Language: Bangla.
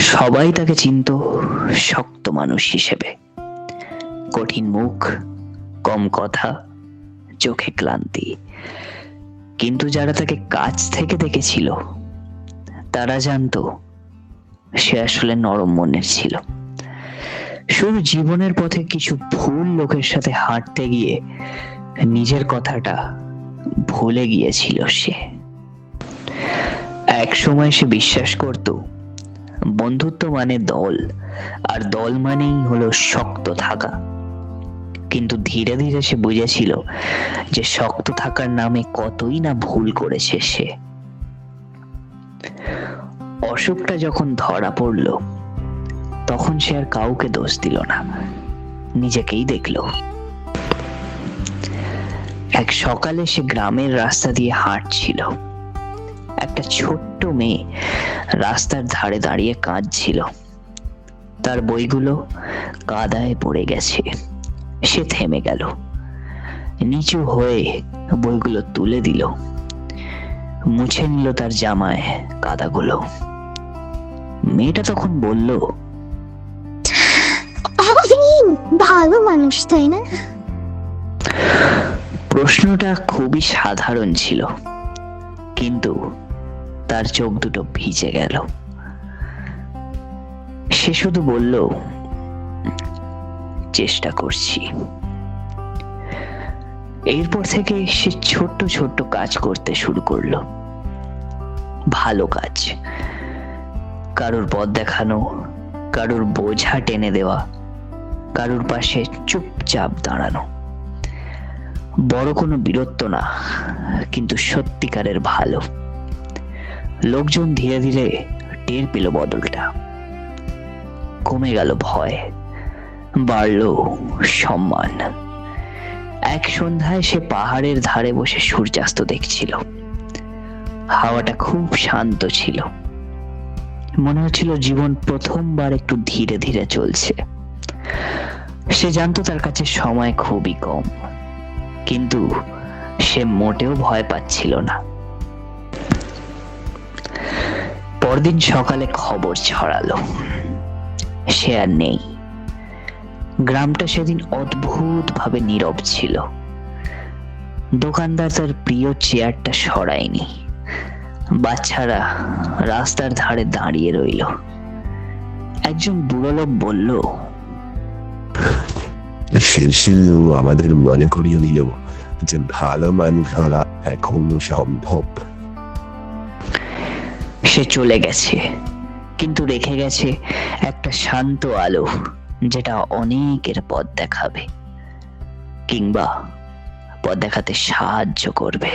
সবাই তাকে চিনত শক্ত মানুষ হিসেবে। কঠিন মুখ, কম কথা, চোখে ক্লান্তি। কিন্তু যারা তাকে কাছ থেকে দেখেছিল, তারা জানতো সে আসলে নরম মনের ছিল। শুধু জীবনের পথে কিছু ভুল লোকের সাথে হাঁটতে গিয়ে নিজের কথাটা ভুলে গিয়েছিল সে। এক সময় সে বিশ্বাস করত বন্ধুত্ব মানে দল, আর দল মানেই হলো শক্ত থাকা। কিন্তু ধীরে ধীরে সে বুঝেছিল যে শক্ত থাকার নামে কতই না ভুল করেছে সে। অসুখটা যখন ধরা পড়ল, তখন সে আর কাউকে দোষ দিল না, নিজেকেই দেখল। এক সকালে সে গ্রামের রাস্তা দিয়ে হাঁটছিল। একটা ছোট্ট মেয়ে রাস্তার ধারে দাঁড়িয়ে কাঁদছিল। তার বইগুলো কাদায় পড়ে গেছে। সে থেমে গেল। নিচু হয়ে বইগুলো তুলে দিল। মুছে নিল তার জামায় কাদাগুলো। মেয়েটা তখন বলল ভালো মানুষ তাই না? প্রশ্নটা খুবই সাধারণ ছিল। কিন্তু তার চোখ দুটো ভিজে গেল। সে শুধু বলল, চেষ্টা করছি। এরপর থেকে সে ছোট্ট ছোট্ট কাজ করতে শুরু করল। ভালো কাজ। কারোর পথ দেখানো, কারোর বোঝা টেনে দেওয়া, কারোর পাশে চুপচাপ দাঁড়ানো। বড় কোনো বীরত্ব না, কিন্তু সত্যিকারের ভালো। লোকজন ধীরে ধীরে টের পেল বদলটা। কমে গেল ভয়, বাড়ল সম্মান। এক সন্ধ্যায় সে পাহাড়ের ধারে বসে সূর্যাস্ত দেখছিল। হাওয়াটা খুব শান্ত ছিল। মনে হচ্ছিল জীবন প্রথমবার একটু ধীরে ধীরে চলছে। সে জানতো তার কাছে সময় খুবই কম, কিন্তু সে মোটেও ভয় পাচ্ছিল না। পরদিন সকালে খবর ছড়ালো। সে আর নেই। গ্রামটা সেদিন অদ্ভুত ভাবে নীরব ছিল। দোকানদার তার প্রিয় চেয়ারটা সরায়নি। বাচ্চারা রাস্তার ধারে দাঁড়িয়ে রইল। একজন বুড়ো লোক বলল আমাদের মনে করিয়ে দিল যে ভালো মানুষ হওয়া এখনও সম্ভব। সে চলে গেছে। কিন্তু রেখে গেছে একটা শান্ত আলো, যেটা অনেকের পথ দেখাবে কিংবা পথ দেখাতে সাহায্য করবে।